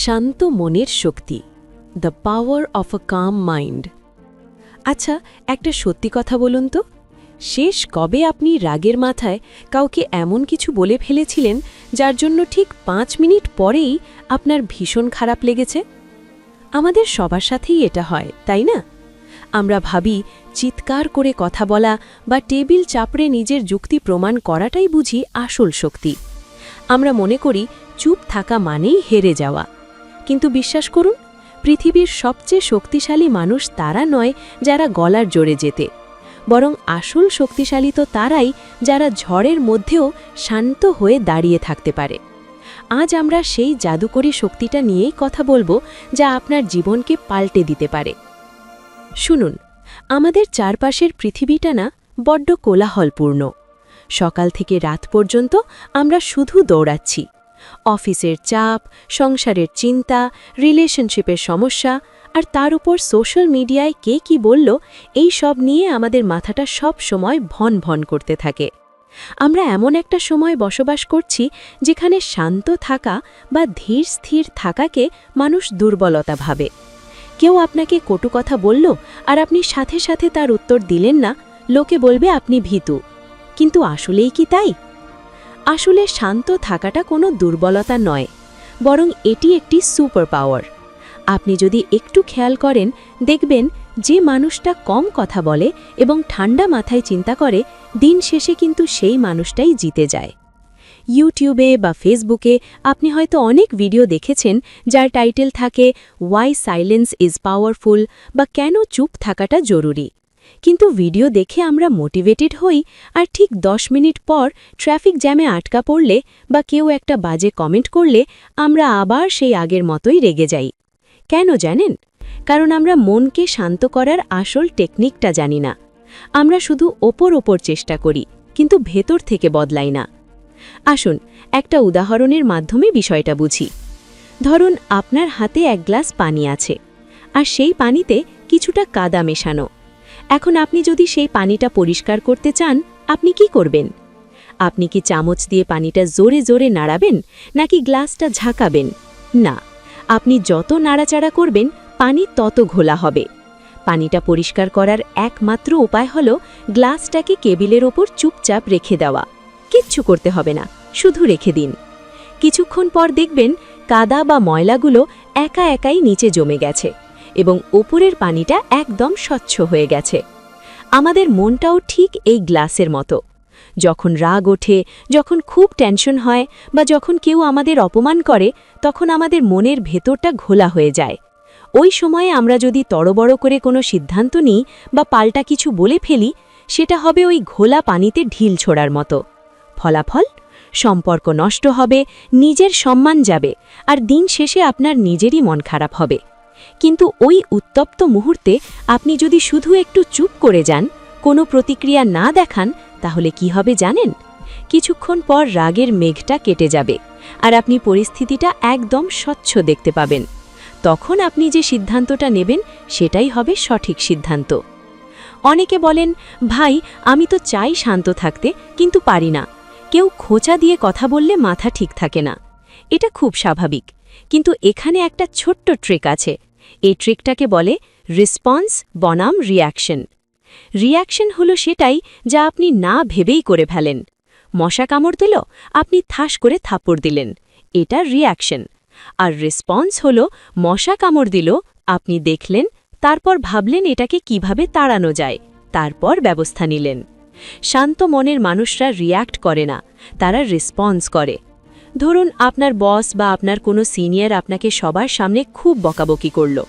শান্ত মনের শক্তি the power of a calm mind আচ্ছা একটা সত্যি কথা বলুন তো। শেষ কবে আপনি রাগের মাথায় কাউকে এমন কিছু বলে ফেলেছিলেন যার জন্য ঠিক পাঁচ মিনিট পরেই আপনার ভীষণ খারাপ লেগেছে? আমাদের সবার সাথেই এটা হয়, তাই না? আমরা ভাবি, চিৎকার করে কথা বলা বা টেবিল চাপড়ে নিজের যুক্তি প্রমাণ করাটাই বুঝি আসল শক্তি। আমরা মনে করি, চুপ থাকা মানেই হেরে যাওয়া। কিন্তু বিশ্বাস করুন, পৃথিবীর সবচেয়ে শক্তিশালী মানুষ তারা নয় যারা গলার জোরে যেতে বরং আসল শক্তিশালী তো তারাই যারা ঝড়ের মধ্যেও শান্ত হয়ে দাঁড়িয়ে থাকতে পারে। আজ আমরা সেই জাদুকরী শক্তিটা নিয়েই কথা বলব যা আপনার জীবনকে পাল্টে দিতে পারে। শুনুন, আমাদের চারপাশের পৃথিবীটা না বড্ড কোলাহলপূর্ণ। সকাল থেকে রাত পর্যন্ত আমরা শুধু দৌড়াচ্ছি। অফিসের চাপ, সংসারের চিন্তা, রিলেশনশিপের সমস্যা, আর তার উপর সোশ্যাল মিডিয়ায় কে কি বলল, এই সব নিয়ে আমাদের মাথাটা সব সময় ভন ভন করতে থাকে। আমরা এমন একটা সময় বসবাস করছি যেখানে শান্ত থাকা বা ধীর স্থির থাকাকে মানুষ দুর্বলতা ভাবে। কেউ আপনাকে কটু কথা বলল, আর আপনি সাথে সাথে তার উত্তর দিলেন না, লোকে বলবে আপনি ভীতু। কিন্তু আসলেই কি তাই? আসলে শান্ত থাকাটা কোনো দুর্বলতা নয়, বরং এটি একটি সুপার পাওয়ার আপনি যদি একটু খেয়াল করেন, দেখবেন যে মানুষটা কম কথা বলে এবং ঠান্ডা মাথায় চিন্তা করে, দিন শেষে কিন্তু সেই মানুষটাই জিতে যায়। ইউটিউবে বা ফেসবুকে আপনি হয়তো অনেক ভিডিও দেখেছেন, যার টাইটেল থাকে ওয়াই সাইলেন্স ইজ পাওয়ারফুল বা কেন চুপ থাকাটা জরুরি? কিন্তু ভিডিও দেখে আমরা মোটিভেটেড হই আর ঠিক দশ মিনিট পর ট্রাফিক জ্যামে আটকা পড়লে বা কেউ একটা বাজে কমেন্ট করলে আমরা আবার সেই আগের মতোই রেগে যাই। কেন জানেন? কারণ আমরা মনকে শান্ত করার আসল টেকনিকটা জানি না। আমরা শুধু ওপর ওপর চেষ্টা করি, কিন্তু ভেতর থেকে বদলাই না। আসুন, একটা উদাহরণের মাধ্যমে বিষয়টা বুঝি। ধরুন, আপনার হাতে এক গ্লাস পানি আছে, আর সেই পানিতে কিছুটা কাদা মেশানো। এখন আপনি যদি সেই পানিটা পরিষ্কার করতে চান, আপনি কি করবেন? আপনি কি চামচ দিয়ে পানিটা জোরে জোরে নাড়াবেন, নাকি গ্লাসটা ঝাঁকাবেন? না, আপনি যত নাড়াচাড়া করবেন, পানি তত ঘোলা হবে। পানিটা পরিষ্কার করার একমাত্র উপায় হল গ্লাসটাকে কেবিলের ওপর চুপচাপ রেখে দেওয়া। কিচ্ছু করতে হবে না, শুধু রেখে দিন। কিছুক্ষণ পর দেখবেন কাদা বা ময়লাগুলো একা একাই নিচে জমে গেছে। এবং ওপরের পানিটা একদম স্বচ্ছ হয়ে গেছে। আমাদের মনটাও ঠিক এই গ্লাসের মতো। যখন রাগ ওঠে, যখন খুব টেনশন হয় বা যখন কেউ আমাদের অপমান করে, তখন আমাদের মনের ভেতরটা ঘোলা হয়ে যায়। ওই সময়ে আমরা যদি তড়বড় করে কোনো সিদ্ধান্ত নিই বা পাল্টা কিছু বলে ফেলি, সেটা হবে ওই ঘোলা পানিতে ঢিল ছোড়ার মতো। ফলাফল? সম্পর্ক নষ্ট হবে, নিজের সম্মান যাবে, আর দিন শেষে আপনার নিজেরই মন খারাপ হবে। কিন্তু ওই উত্তপ্ত মুহূর্তে আপনি যদি শুধু একটু চুপ করে যান, কোনো প্রতিক্রিয়া না দেখান, তাহলে কি হবে জানেন? কিছুক্ষণ পর রাগের মেঘটা কেটে যাবে আর আপনি পরিস্থিতিটা একদম স্বচ্ছ দেখতে পাবেন। তখন আপনি যে সিদ্ধান্তটা নেবেন, সেটাই হবে সঠিক সিদ্ধান্ত। অনেকে বলেন, ভাই, আমি তো চাই শান্ত থাকতে, কিন্তু পারি না। কেউ খোঁচা দিয়ে কথা বললে মাথা ঠিক থাকে না। এটা খুব স্বাভাবিক। কিন্তু এখানে একটা ছোট্ট ট্রিক আছে। এই ট্রিকটাকে বলে রেসপন্স বনাম রিয়াকশন রিয়াকশন হলো সেটাই যা আপনি না ভেবেই করে ফেলেন। মশা কামড় দিল, আপনি থাস করে থাপড় দিলেন। এটা রিয়াকশন আর রেসপন্স হল, মশা কামড় দিল, আপনি দেখলেন, তারপর ভাবলেন এটাকে কীভাবে তাড়ানো যায়, তারপর ব্যবস্থা নিলেন। শান্ত মনের মানুষরা রিয়্যাক্ট করে না, তারা রেসপন্স করে। ধরুন আপনার বস বা আপনার কোনো সিনিয়র আপনাকে সবার সামনে খুব বকাবকি করল।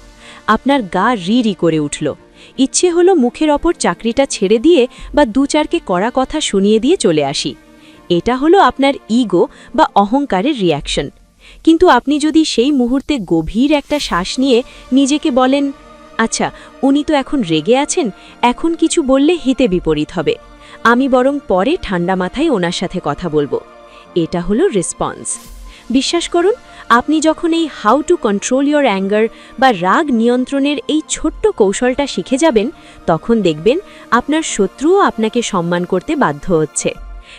আপনার গা রি রি করে উঠল। ইচ্ছে হলো মুখের অপর চাকরিটা ছেড়ে দিয়ে বা দু চারকে কড়া কথা শুনিয়ে দিয়ে চলে আসি। এটা হলো আপনার ইগো বা অহংকারের রিয়াকশন। কিন্তু আপনি যদি সেই মুহূর্তে গভীর একটা শ্বাস নিয়ে নিজেকে বলেন আচ্ছা উনি তো এখন রেগে আছেন, এখন কিছু বললে হিতে বিপরীত হবে। আমি বরং পরে ঠান্ডা মাথায় ওনার সাথে কথা বলব। এটা হলো রেসপন্স বিশ্বাস করুন, আপনি যখন এই how to control your anger বা রাগ নিয়ন্ত্রণের এই ছোট্ট কৌশলটা শিখে যাবেন, তখন দেখবেন আপনার শত্রুও আপনাকে সম্মান করতে বাধ্য হচ্ছে।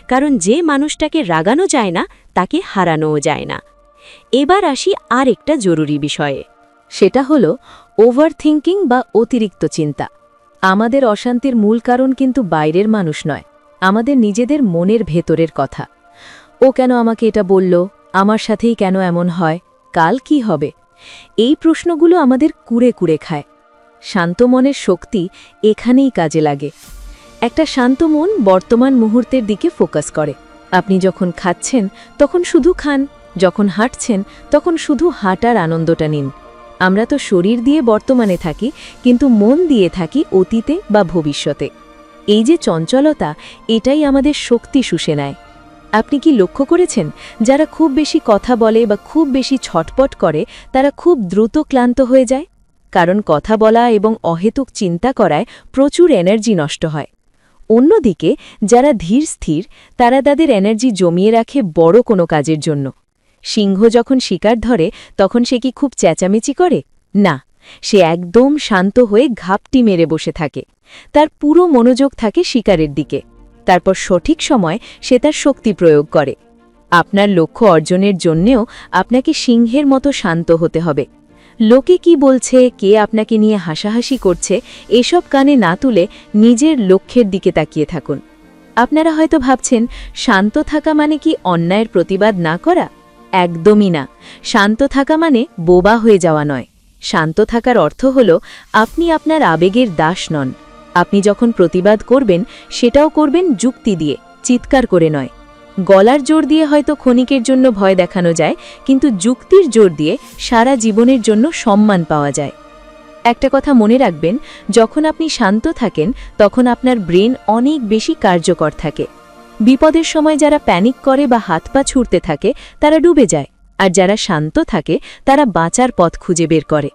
কারণ যে মানুষটাকে রাগানো যায় না, তাকে হারানোও যায় না। এবার আসি আর একটা জরুরি বিষয়ে। সেটা হলো ওভার থিঙ্কিং বা অতিরিক্ত চিন্তা। আমাদের অশান্তির মূল কারণ কিন্তু বাইরের মানুষ নয়, আমাদের নিজেদের মনের ভেতরের কথা। ও কেন আমাকে এটা বলল? আমার সাথেই কেন এমন হয়? কাল কি হবে? এই প্রশ্নগুলো আমাদের কুড়ে কুড়ে খায়। শান্ত মনের শক্তি এখানেই কাজে লাগে। একটা শান্ত মন বর্তমান মুহূর্তের দিকে ফোকাস করে। আপনি যখন খাচ্ছেন, তখন শুধু খান। যখন হাঁটছেন, তখন শুধু হাঁটার আনন্দটা নিন। আমরা তো শরীর দিয়ে বর্তমানে থাকি, কিন্তু মন দিয়ে থাকি অতীতে বা ভবিষ্যতে। এই যে চঞ্চলতা, এটাই আমাদের শক্তি শুষে নেয়। আপনি কি লক্ষ্য করেছেন? যারা খুব বেশি কথা বলে বা খুব বেশি ছটপট করে, তারা খুব দ্রুত ক্লান্ত হয়ে যায়? কারণ কথা বলা এবং অহেতুক চিন্তা করায় প্রচুর এনার্জি নষ্ট হয়। অন্যদিকে, যারা ধীর স্থির, তারা তাদের এনার্জি জমিয়ে রাখে বড় কোনো কাজের জন্য। সিংহ যখন শিকার ধরে, তখন সে কি খুব চেঁচামেচি করে? না। সে একদম শান্ত হয়ে ঘাপটি মেরে বসে থাকে। তার পুরো মনোযোগ থাকে শিকারের দিকে। তারপর সঠিক সময় সে তার শক্তি প্রয়োগ করে। আপনার লক্ষ্য অর্জনের জন্যেও আপনাকে সিংহের মতো শান্ত হতে হবে। লোকে কি বলছে, কে আপনাকে নিয়ে হাসাহাসি করছে, এসব কানে না তুলে নিজের লক্ষ্যের দিকে তাকিয়ে থাকুন। আপনারা হয়তো ভাবছেন, শান্ত থাকা মানে কি অন্যায়ের প্রতিবাদ না করা? একদমই না। শান্ত থাকা মানে বোবা হয়ে যাওয়া নয়। শান্ত থাকার অর্থ হল, আপনি আপনার আবেগের দাস নন। আপনি যখন প্রতিবাদ করবেন, সেটাও করবেন যুক্তি দিয়ে, চিৎকার করে নয়। গলার জোর দিয়ে হয়তো ক্ষণিকের জন্য ভয় দেখানো যায়, কিন্তু যুক্তির জোর দিয়ে সারা জীবনের জন্য সম্মান পাওয়া যায়। একটা কথা মনে রাখবেন, যখন আপনি শান্ত থাকেন, তখন আপনার ব্রেন অনেক বেশি কার্যকর থাকে। বিপদের সময় যারা প্যানিক করে বা হাত পা ছুটতে থাকে, তারা ডুবে যায়, আর যারা শান্ত থাকে, তারা বাঁচার পথ খুঁজে বের করে।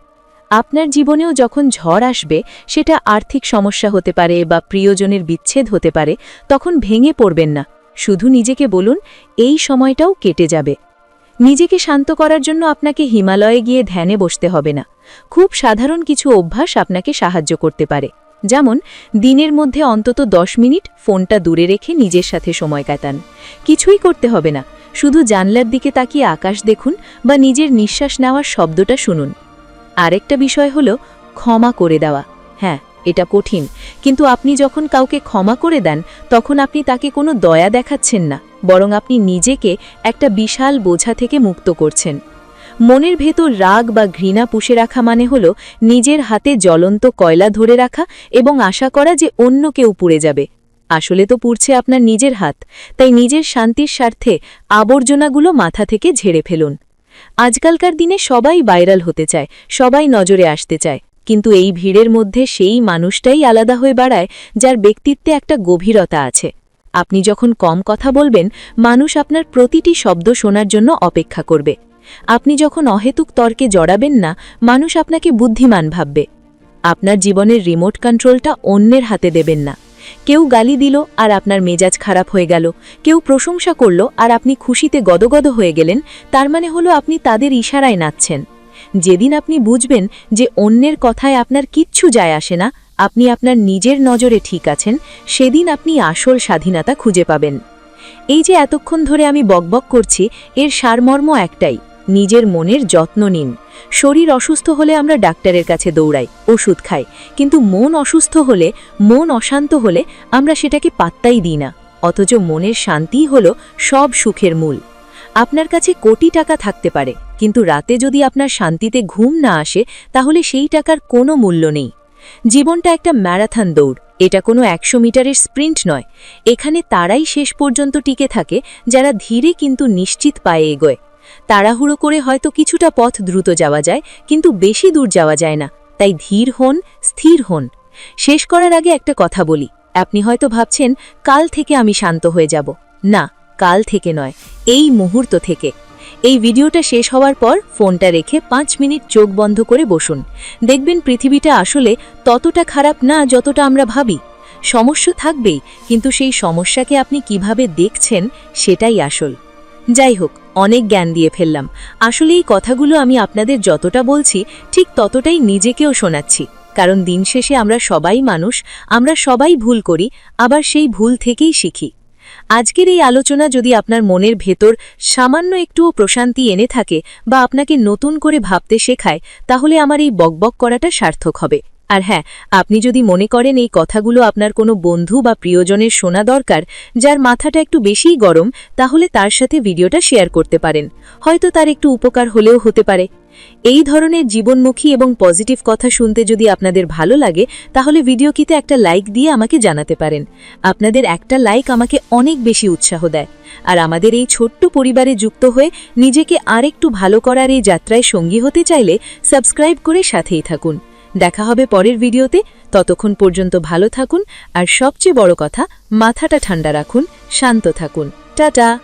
আপনার জীবনেও যখন ঝড় আসবে, সেটা আর্থিক সমস্যা হতে পারে বা প্রিয়জনের বিচ্ছেদ হতে পারে, তখন ভেঙে পড়বেন না। শুধু নিজেকে বলুন, এই সময়টাও কেটে যাবে। নিজেকে শান্ত করার জন্য আপনাকে হিমালয়ে গিয়ে ধ্যানে বসতে হবে না। খুব সাধারণ কিছু অভ্যাস আপনাকে সাহায্য করতে পারে। যেমন, দিনের মধ্যে অন্তত দশ মিনিট ফোনটা দূরে রেখে নিজের সাথে সময় কাটান। কিছুই করতে হবে না। শুধু জানলার দিকে তাকিয়ে আকাশ দেখুন বা নিজের নিঃশ্বাস নেওয়ার শব্দটা শুনুন। আরেকটা বিষয় হলো ক্ষমা করে দেওয়া। হ্যাঁ এটা কঠিন। কিন্তু আপনি যখন কাউকে ক্ষমা করে দেন, তখন আপনি তাকে কোনো দয়া দেখাচ্ছেন না, বরং আপনি নিজেকে একটা বিশাল বোঝা থেকে মুক্ত করছেন। মনের ভেতর রাগ বা ঘৃণা পুষে রাখা মানে হল নিজের হাতে জ্বলন্ত কয়লা ধরে রাখা এবং আশা করা যে অন্য কেউ পুড়ে যাবে। আসলে তো পুড়ছে আপনার নিজের হাত, তাই নিজের শান্তির স্বার্থে আবর্জনাগুলো মাথা থেকে ঝেড়ে ফেলুন। আজকালকার দিনে সবাই ভাইরাল হতে চায়, সবাই নজরে আসতে চায়। কিন্তু এই ভিড়ের মধ্যে সেই মানুষটাই আলাদা হয়ে বাড়ায় যার ব্যক্তিত্বে একটা গভীরতা আছে। আপনি যখন কম কথা বলবেন, মানুষ আপনার প্রতিটি শব্দ শোনার জন্য অপেক্ষা করবে। আপনি যখন অহেতুক তর্কে জড়াবেন না, মানুষ আপনাকে বুদ্ধিমান ভাববে। আপনার জীবনের রিমোট কন্ট্রোলটা অন্যের হাতে দেবেন না। কেউ গালি দিল আর আপনার মেজাজ খারাপ হয়ে গেল। কেউ প্রশংসা করল আর আপনি খুশিতে গদগদ হয়ে গেলেন, তার মানে হলো আপনি তাদের ইশারায় নাচছেন। যেদিন আপনি বুঝবেন যে অন্যের কথায় আপনার কিচ্ছু যায় আসে না, আপনি আপনার নিজের নজরে ঠিক আছেন, সেদিন আপনি আসল স্বাধীনতা খুঁজে পাবেন। এই যে এতক্ষণ ধরে আমি বকবক করছি, এর সারমর্ম একটাই নিজের মনের যত্ন নিন। শরীর অসুস্থ হলে আমরা ডাক্তারের কাছে দৌড়াই, ওষুধ খাই। কিন্তু মন অসুস্থ হলে, মন অশান্ত হলে আমরা সেটাকে পাত্তাই দিই না। অথচ মনের শান্তিই হল সব সুখের মূল। আপনার কাছে কোটি টাকা থাকতে পারে, কিন্তু রাতে যদি আপনার শান্তিতে ঘুম না আসে, তাহলে সেই টাকার কোনো মূল্য নেই। জীবনটা একটা ম্যারাথন দৌড়, এটা কোনো একশো মিটারের স্প্রিন্ট নয়। এখানে তারাই শেষ পর্যন্ত টিকে থাকে, যারা ধীরে কিন্তু নিশ্চিত পায়ে এগোয়। তাড়াহুড়ো করে হয়তো কিছুটা পথ দ্রুত যাওয়া যায়, কিন্তু বেশি দূর যাওয়া যায় না। তাই ধীর হন, স্থির হন। শেষ করার আগে একটা কথা বলি। আপনি হয়তো ভাবছেন, কাল থেকে আমি শান্ত হয়ে যাব। না, কাল থেকে নয়, এই মুহূর্ত থেকে। এই ভিডিওটা শেষ হওয়ার পর ফোনটা রেখে পাঁচ মিনিট চোখ বন্ধ করে বসুন। দেখবেন পৃথিবীটা আসলে ততটা খারাপ না যতটা আমরা ভাবি। সমস্যা থাকবেই, কিন্তু সেই সমস্যাকে আপনি কীভাবে দেখছেন সেটাই আসল। যাই হোক অনেক জ্ঞান দিয়ে ফেললাম। আসলে এই কথাগুলো আমি আপনাদের যতটা বলছি, ঠিক ততটাই নিজেকেও শোনাচ্ছি। কারণ দিন শেষে আমরা সবাই মানুষ, আমরা সবাই ভুল করি, আবার সেই ভুল থেকেই শিখি। আজকের এই আলোচনা যদি আপনার মনের ভেতর সামান্য একটুও প্রশান্তি এনে থাকে বা আপনাকে নতুন করে ভাবতে শেখায়, তাহলে আমার এই বকবক করাটা সার্থক হবে। আর হ্যাঁ আপনি যদি মনে করেন এই কথাগুলো আপনার কোনো বন্ধু বা প্রিয়জনের শোনা দরকার, যার মাথাটা একটু বেশিই গরম, তাহলে তার সাথে ভিডিওটা শেয়ার করতে পারেন। হয়তো তার একটু উপকার হলেও হতে পারে। এই ধরনের জীবনমুখী এবং পজিটিভ কথা শুনতে যদি আপনাদের ভালো লাগে, তাহলে ভিডিওটিতে একটা লাইক দিয়ে আমাকে জানাতে পারেন। আপনাদের একটা লাইক আমাকে অনেক বেশি উৎসাহ দেয়। আর আমাদের এই ছোট্ট পরিবারে যুক্ত হয়ে নিজেকে আরেকটু ভালো করার এই যাত্রায় সঙ্গী হতে চাইলে সাবস্ক্রাইব করে সাথেই থাকুন। দেখা হবে পরের ভিডিওতে। ততক্ষণ পর্যন্ত ভালো থাকুন, আর সবচেয়ে বড় কথা, মাথাটা ঠান্ডা রাখুন, শান্ত থাকুন। টাটা!